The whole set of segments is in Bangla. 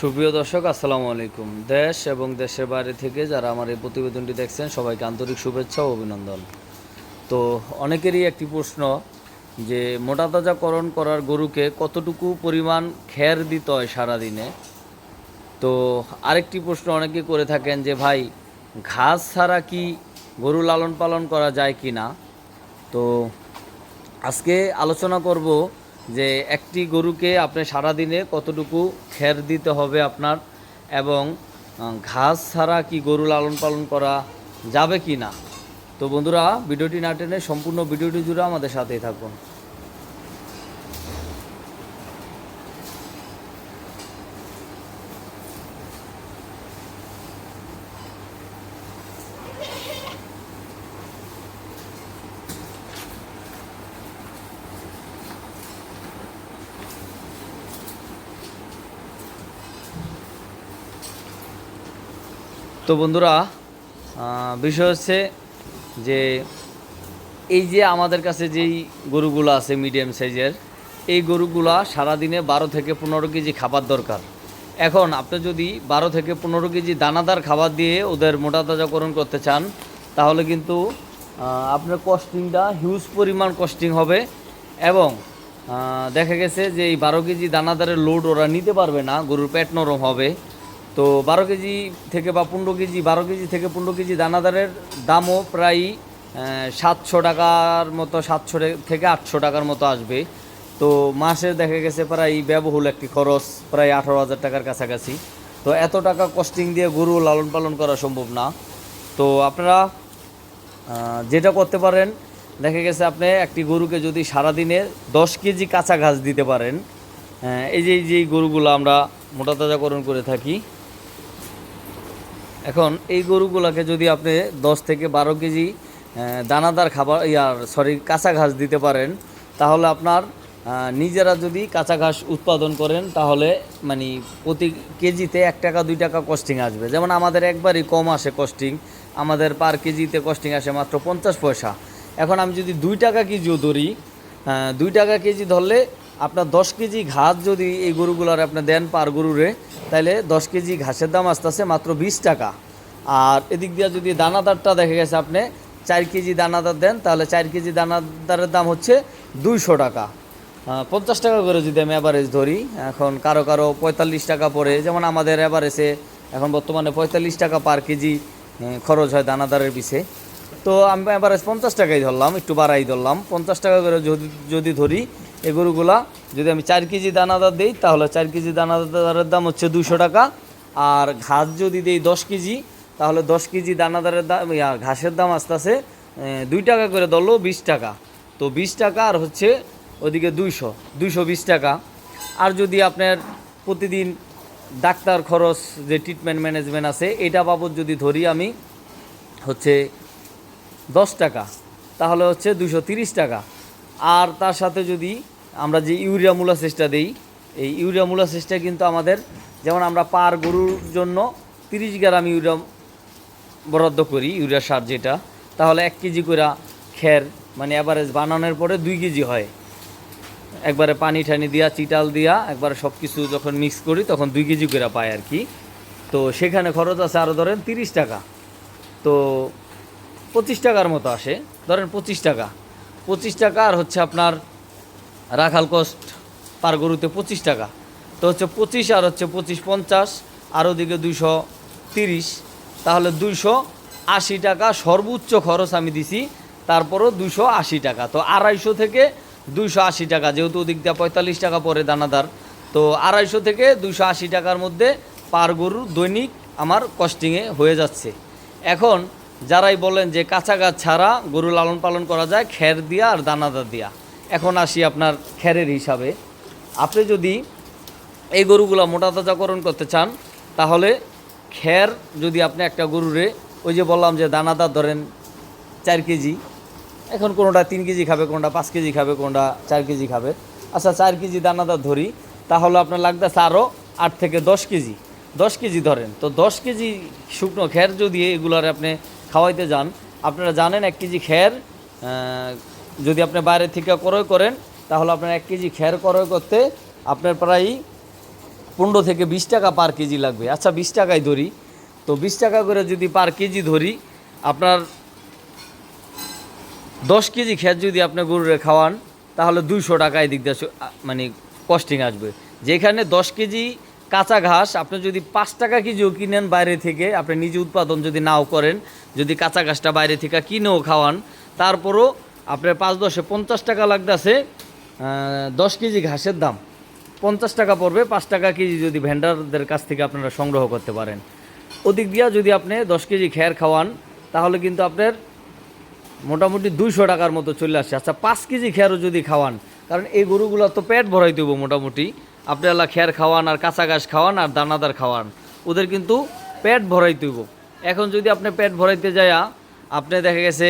সুপ্রিয় দর্শক, আসসালামু আলাইকুম। দেশ এবং দেশের বাইরে থেকে যারা আমার এই প্রতিবেদনটি দেখছেন, সবাইকে আন্তরিক শুভেচ্ছা ও অভিনন্দন। তো অনেকেরই একটি প্রশ্ন যে, মোটা তাজাকরণ করার গরুকে কতটুকু পরিমাণ খ্যার দিতে হয় সারাদিনে? তো আরেকটি প্রশ্ন অনেকে করে থাকেন যে, ভাই, ঘাস ছাড়া কি গরু লালন পালন করা যায় কি না? তো আজকে আলোচনা করব যে একটি গরুকে আপনি সারাদিনে কতটুকু খের দিতে হবে আপনার এবং ঘাস ছাড়া কি গরু লালন পালন করা যাবে কি না? তো বন্ধুরা, ভিডিওটি না টেনে সম্পূর্ণ ভিডিওটি জুড়ে আমাদের সাথেই থাকুন। তো বন্ধুরা বিষয় হচ্ছে যে এই যে আমাদের কাছে যেই গরুগুলো আছে মিডিয়াম সাইজের এই গরুগুলা সারাদিনে বারো থেকে পনেরো কেজি খাবার দরকার। এখন আপনি যদি বারো থেকে পনেরো কেজি দানাদার খাবার দিয়ে ওদের মোটা তাজাকরণ করতে চান, তাহলে কিন্তু আপনার কস্টিংটা হিউজ পরিমাণ কস্টিং হবে এবং দেখা গেছে যে এই বারো কেজি দানাদারের লোড ওরা নিতে পারবে না, গরুর পেট নরম হবে। তো বারো কেজি থেকে বা পনেরো কেজি, বারো কেজি থেকে পনেরো কেজি দানাদারের দামও প্রায় সাতশো টাকার মতো, সাতশো থেকে আটশো টাকার মতো আসবে। তো মাসে দেখা গেছে প্রায় ব্যবহুল একটি খরচ, প্রায় আঠারো হাজার টাকার কাছাকাছি। তো এত টাকা কস্টিং দিয়ে গরু লালন পালন করা সম্ভব না। তো আপনারা যেটা করতে পারেন, দেখা গেছে আপনি একটি গরুকে যদি সারাদিনে দশ কেজি কাঁচা ঘাস দিতে পারেন এই যে এই যে গরুগুলো আমরা মোটা তাজাকরণ করে থাকি এখন এই গরুগুলোকে যদি আপনি দশ থেকে বারো কেজি দানাদার খাবার ইয়ার সরি কাঁচা ঘাস দিতে পারেন, তাহলে আপনার নিজেরা যদি কাঁচা ঘাস উৎপাদন করেন, তাহলে মানে প্রতি কেজিতে এক টাকা, দুই টাকা কস্টিং আসবে। যেমন আমাদের একবারই কম আসে কস্টিং আমাদের পার কেজিতে কস্টিং আসে মাত্র পঞ্চাশ পয়সা। এখন আমি যদি দুই টাকা কেজিও ধরি দুই টাকা কেজি ধরলে আপনার দশ কেজি ঘাস যদি এই গরুগুলার আপনি দেন পার গরুরে তাহলে দশ কেজি ঘাসের দাম আসতেছে মাত্র বিশ টাকা। আর এদিক দিয়ে যদি দানাদারটা দেখা গেছে আপনি, চার কেজি দানাদার দেন, তাহলে চার কেজি দানাদারের দাম হচ্ছে দুইশো টাকা। পঞ্চাশ টাকা করে যদি আমি অ্যাভারেজ ধরি, এখন কারও কারও পঁয়তাল্লিশ টাকা পড়ে, যেমন আমাদের অ্যাভারেজে এখন বর্তমানে পঁয়তাল্লিশ টাকা পার কেজি খরচ হয় দানাদারের পিছে। তো আমি অ্যাভারেজ পঞ্চাশ টাকাই ধরলাম, একটু বাড়াই ধরলাম। পঞ্চাশ টাকা করে যদি যদি ধরি এই গরুগুলা যদি আমি চার কেজি দানাদার দিই, তাহলে চার কেজি দানাদারের দাম হচ্ছে দুশো টাকা। আর ঘাস যদি দিই দশ কেজি, তাহলে দশ কেজি দানাদারের দাম ঘাসের দাম আস্তে আস্তে দুই টাকা করে ধরলো বিশ টাকা। তো বিশ টাকা আর হচ্ছে ওদিকে দুইশো দুইশো বিশ টাকা। আর যদি আপনার প্রতিদিন ডাক্তার খরচ, যে ট্রিটমেন্ট ম্যানেজমেন্ট আছে, এটা বাবদ যদি ধরি আমি, হচ্ছে দশ টাকা, তাহলে হচ্ছে দুশো তিরিশ টাকা। আর তার সাথে যদি আমরা যে ইউরিয়া মূলাসেসটা দিই, এই ইউরিয়া মূলাসেসটা কিন্তু আমাদের, যেমন আমরা পার গরুর জন্য তিরিশ গ্রাম ইউরিয়া বরাদ্দ করি, ইউরিয়া সার যেটা, তাহলে এক কেজি করে খের মানে অ্যাভারেজ বানানোর পরে দুই কেজি হয়। একবারে পানি ঠানি দিয়া, চিটাল দিয়া, একবারে সব কিছু যখন মিক্স করি, তখন দুই কেজি করে পাই আর কি। তো সেখানে খরচ আছে আরও ধরেন তিরিশ টাকা। তো পঁচিশ টাকার মতো আসে, ধরেন পঁচিশ টাকা। পঁচিশ টাকা আর হচ্ছে আপনার রাখাল কস্ট পার গরুতে পঁচিশ টাকা। তো হচ্ছে পঁচিশ আর হচ্ছে পঁচিশ পঞ্চাশ, আর ওদিকে দুইশো তিরিশ। তাহলে দুইশো আশি টাকা সর্বোচ্চ খরচ আমি দিছি, তারপরও দুশো আশি টাকা। তো আড়াইশো থেকে দুশো আশি টাকা, যেহেতু ওদিক দিয়ে পঁয়তাল্লিশ টাকা পরে দানাদার। তো আড়াইশো থেকে দুশো আশি টাকার মধ্যে পার গরুর দৈনিক আমার কস্টিংয়ে হয়ে যাচ্ছে। এখন যারাই বলেন যে কাঁচা গাছ ছাড়া গরু লালন পালন করা যায় খ্যার দিয়া আর দানাদার দিয়া। এখন আসি আপনার খ্যারের হিসাবে। আপনি যদি এই গরুগুলো মোটা তাজাকরণ করতে চান, তাহলে খ্যার যদি আপনি একটা গরুরে, ওই যে বললাম যে দানাদার ধরেন চার কেজি, এখন কোনোটা তিন কেজি খাবে, কোনোটা পাঁচ কেজি খাবে, কোনোটা চার কেজি খাবে। আচ্ছা চার কেজি দানাদার ধরি, তাহলে আপনার লাগতেছে আরও আট থেকে দশ কেজি। দশ কেজি ধরেন, তো দশ কেজি শুকনো খ্যার যদি এগুলার আপনি খাওয়াইতে যান। আপনারা জানেন এক কেজি আহ, যদি আপনি বাইরে থেকে ক্রয় করেন তাহলে আপনার এক কেজি খ্যার ক্রয় করতে আপনার প্রায় পনেরো থেকে বিশ টাকা পার কেজি লাগবে। আচ্ছা বিশ টাকায় ধরি। তো বিশ টাকা করে যদি পার কেজি ধরি আপনার দশ কেজি খেত যদি আপনি গরুরে খাওয়ান তাহলে দুইশো টাকা এদিক দিয়ে মানে কস্টিং আসবে। যেখানে দশ কেজি কাঁচা ঘাস, আপনি যদি পাঁচ টাকা কেজিও কিনেন বাইরে থেকে, আপনি নিজে উৎপাদন যদি নাও করেন, যদি কাঁচা ঘাসটা বাইরে থেকে কিনেও খাওয়ান, তারপরও আপনার পাঁচ দশে পঞ্চাশ টাকা লাগতেছে দশ কেজি ঘাসের দাম। পঞ্চাশ টাকা পড়বে, পাঁচ টাকা কেজি যদি ভেন্ডারদের কাছ থেকে আপনারা সংগ্রহ করতে পারেন। ওদিক দিয়া যদি আপনি দশ কেজি খেয়ার খাওয়ান, তাহলে কিন্তু আপনার মোটামুটি দুইশো টাকার মতো চলে আসছে। আচ্ছা পাঁচ কেজি খেয়ারও যদি খাওয়ান, কারণ এই গরুগুলো তো পেট ভরাই দেবো মোটামুটি। আপনি আল্লাহ খেয়ার খাওয়ান আর কাঁচা ঘাস খাওয়ান আর দানাদার খাওয়ান, ওদের কিন্তু পেট ভরাই দেব এখন যদি আপনি পেট ভরাইতে যায়া আপনি দেখা গেছে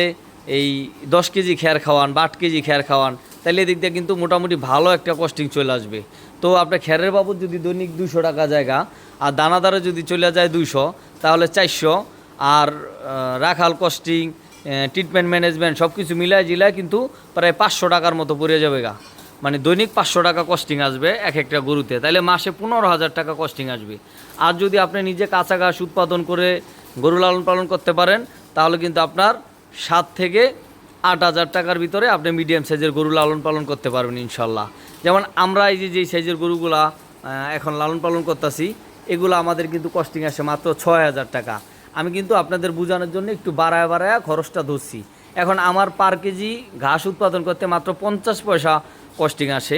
এই দশ কেজি খেয়ার খাওয়ান বা আট কেজি খেয়ার খাওয়ান, তাহলে এদিক দিয়ে কিন্তু মোটামুটি ভালো একটা কস্টিং চলে আসবে। তো আপনার খেরের বাবদ যদি দৈনিক দুশো টাকা জায়গা আর দানাদারে যদি চলে যায় দুইশো, তাহলে চারশো। আর রাখাল কস্টিং ট্রিটমেন্ট ম্যানেজমেন্ট সব কিছু মিলায় জিলায় কিন্তু প্রায় পাঁচশো টাকার মতো পড়ে যাবে গা। মানে দৈনিক পাঁচশো টাকা কস্টিং আসবে এক একটা গরুতে। তাহলে মাসে পনেরো হাজার টাকা কস্টিং আসবে। আর যদি আপনি নিজে কাঁচা ঘাস উৎপাদন করে গরু লালন পালন করতে পারেন, তাহলে কিন্তু আপনার সাত থেকে আট হাজার টাকার ভিতরে আপনি মিডিয়াম সাইজের গরু লালন পালন করতে পারবেন ইনশাল্লাহ। যেমন আমরা এই যে যেই সাইজের গরুগুলা এখন লালন পালন করতেছি, এগুলো আমাদের কিন্তু কস্টিং আসে মাত্র ছয় হাজার টাকা। আমি কিন্তু আপনাদের বোঝানোর জন্য একটু বাড়ায় বাড়ায় খরচটা ধরছি। এখন আমার পার কেজি ঘাস উৎপাদন করতে মাত্র পঞ্চাশ পয়সা কস্টিং আসে।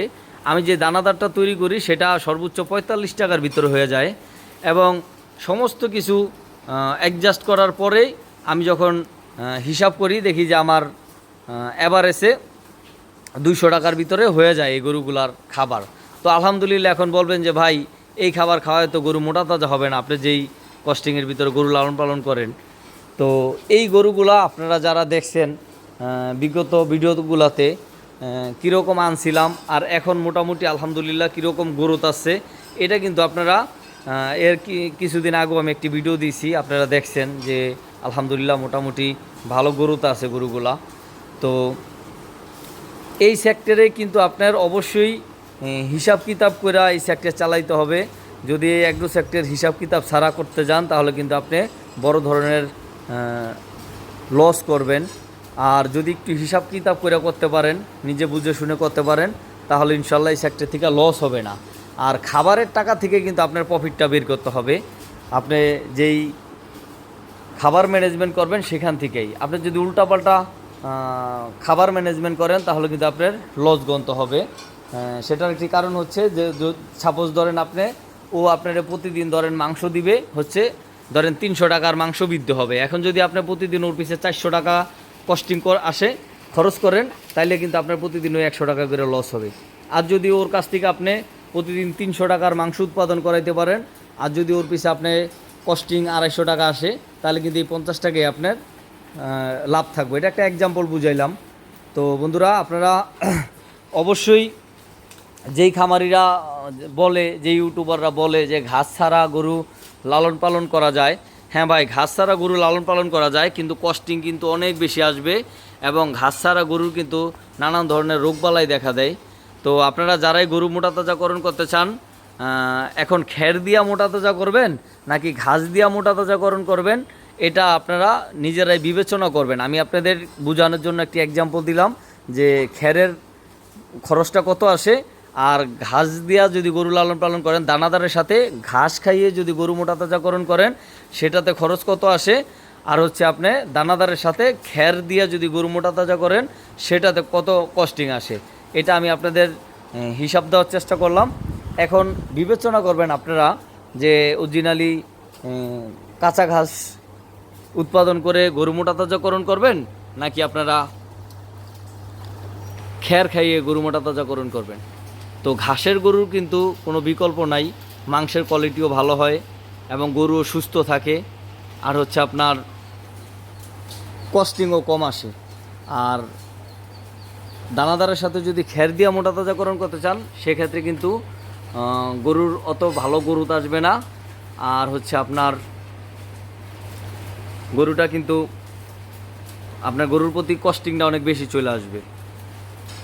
আমি যে দানাদারটা তৈরি করি, সেটা সর্বোচ্চ পঁয়তাল্লিশ টাকার ভিতরে হয়ে যায় এবং সমস্ত কিছু অ্যাডজাস্ট করার পরেই আমি যখন হিসাব করি, দেখি যে আমার অ্যাভারেজে দুইশো টাকার ভিতরে হয়ে যায় এই গরুগুলার খাবার। তো আলহামদুলিল্লাহ এখন বলবেন যে, ভাই, এই খাবার খাওয়ায় তো গরু মোটা তাজা হবে না। আপনি যেই কস্টিংয়ের ভিতরে গরু লালন পালন করেন। তো এই গরুগুলা আপনারা যারা দেখছেন বিগত ভিডিওগুলোতে কীরকম আনছিলাম আর এখন মোটামুটি আলহামদুলিল্লাহ কীরকম গ্রোথ আছে, এটা কিন্তু আপনারা এর কিছুদিন আগেও আমি একটি ভিডিও দিয়েছি, আপনারা দেখছেন যে আলহামদুলিল্লাহ মোটামুটি ভালো গ্রোথ আছে গরুগুলা। তো এই সেক্টরে কিন্তু আপনার অবশ্যই হিসাব কিতাব করে এই সেক্টর চালাইতে হবে। যদি এই অ্যাগ্রো সেক্টর হিসাব কিতাব ছাড়া করতে যান, তাহলে কিন্তু আপনি বড় ধরনের লস করবেন। আর যদি একটু হিসাব কিতাব করে করতে পারেন, নিজে বুঝে শুনে করতে পারেন, তাহলে ইনশাল্লাহ এই সেক্টর থেকে লস হবে না। আর খাবারের টাকা থেকে কিন্তু আপনার প্রফিটটা বের করতে হবে। আপনি যেই খাবার ম্যানেজমেন্ট করবেন সেখান থেকেই। আপনি যদি উল্টাপাল্টা খাবার ম্যানেজমেন্ট করেন, তাহলে কিন্তু আপনার লস গন্ত হবে। সেটার একটি কারণ হচ্ছে যে সাপোজ ধরেন আপনি, ও আপনার প্রতিদিন ধরেন মাংস দিবে, হচ্ছে ধরেন তিনশো টাকার মাংস বিদ্যে হবে। এখন যদি আপনি প্রতিদিন ওর পিছিয়ে চারশো টাকা কস্টিং কর, আসে, খরচ করেন, তাইলে কিন্তু আপনার প্রতিদিন ওই একশো টাকা করে লস হবে। আর যদি ওর কাছ থেকে আপনি প্রতিদিন তিনশো টাকার মাংস উৎপাদন করাইতে পারেন, আর যদি ওর পিছিয়ে আপনি কস্টিং আড়াইশো টাকা আসে, তাহলে কিন্তু এই পঞ্চাশ টাকায় আপনার লাভ থাকবে। এটা একটা এক্সাম্পল বুঝাইলাম। তো বন্ধুরা, আপনারা অবশ্যই যেই খামারিরা বলে যে ইউটিউবাররা বলে যে ঘাস ছাড়া গরু লালন পালন করা যায় হ্যাঁ ভাই, ঘাস ছাড়া গরু লালন পালন করা যায়, কিন্তু কস্টিং কিন্তু অনেক বেশি আসবে এবং ঘাস ছাড়া গরুর কিন্তু নানান ধরনের রোগবালাই দেখা দেয়। তো আপনারা যারাই গরু মোটা তাজাকরণ করতে চান এখন খের দিয়া মোটা তাজা করবেন নাকি ঘাস দিয়া মোটা তাজাকরণ করবেন, এটা আপনারা নিজেরাই বিবেচনা করবেন। আমি আপনাদের বোঝানোর জন্য একটি এক্সাম্পল দিলাম যে খেরের খরচটা কত আসে আর ঘাস দিয়া যদি গরু লালন পালন করেন, দানাদারের সাথে ঘাস খাইয়ে যদি গরু মোটা তাজাকরণ করেন, সেটাতে খরচ কত আসে? আর হচ্ছে আপনি দানাদারের সাথে খ্যার দিয়ে যদি গরু মোটা তাজা করেন, সেটাতে কত কস্টিং আসে? এটা আমি আপনাদের হিসাব দেওয়ার চেষ্টা করলাম। এখন বিবেচনা করবেন আপনারা যে অরিজিনালি কাঁচা ঘাস উৎপাদন করে গরু মোটা তাজাকরণ করবেন, নাকি আপনারা খ্যার খাইয়ে গরু মোটা তাজাকরণ করবেন? তো ঘাসের গরুর কিন্তু কোনো বিকল্প নাই, মাংসের কোয়ালিটিও ভালো হয় এবং গরুও সুস্থ থাকে। আর হচ্ছে আপনার কস্টিংও কম আসে। আর দানাদারের সাথে যদি খ্যার দিয়া মোটা তাজাকরণ করতে চান, সেক্ষেত্রে কিন্তু গরুর অত ভালো গরু আসবে না। আর হচ্ছে আপনার গরুটা কিন্তু, আপনার গরুর প্রতি কস্টিংটা অনেক বেশি চলে আসবে।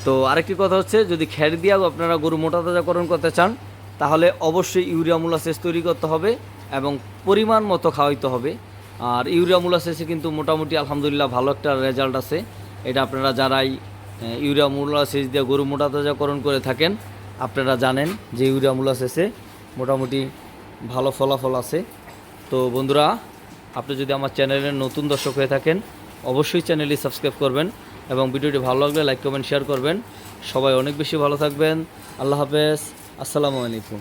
তো আরেকটি কথা হচ্ছে, যদি খ্যার দিয়েও আপনারা গরু মোটা তাজাকরণ করতে চান, তাহলে অবশ্যই ইউরিয়া মোলাসেস তৈরি করতে হবে এবং পরিমাণ মতো খাওয়াইতে হবে। আর ইউরিয়া মোলাসেসে কিন্তু মোটামুটি আলহামদুলিল্লাহ ভালো একটা রেজাল্ট আছে। এটা আপনারা যারাই ইউরিয়া মোলাসেস দিয়ে গরু মোটা তাজাকরণ করে থাকেন, আপনারা জানেন যে ইউরিয়া মোলাসেসে মোটামুটি ভালো ফলাফল আছে। তো বন্ধুরা, আপনি যদি আমার চ্যানেলের নতুন দর্শক হয়ে থাকেন, অবশ্যই চ্যানেলটি সাবস্ক্রাইব করবেন। এবং ভিডিওটি ভালো লাগলে লাইক, কমেন্ট শেয়ার করবেন। সবাই অনেক বেশি ভালো থাকবেন। আল্লাহ হাফেজ। আসসালামু আলাইকুম।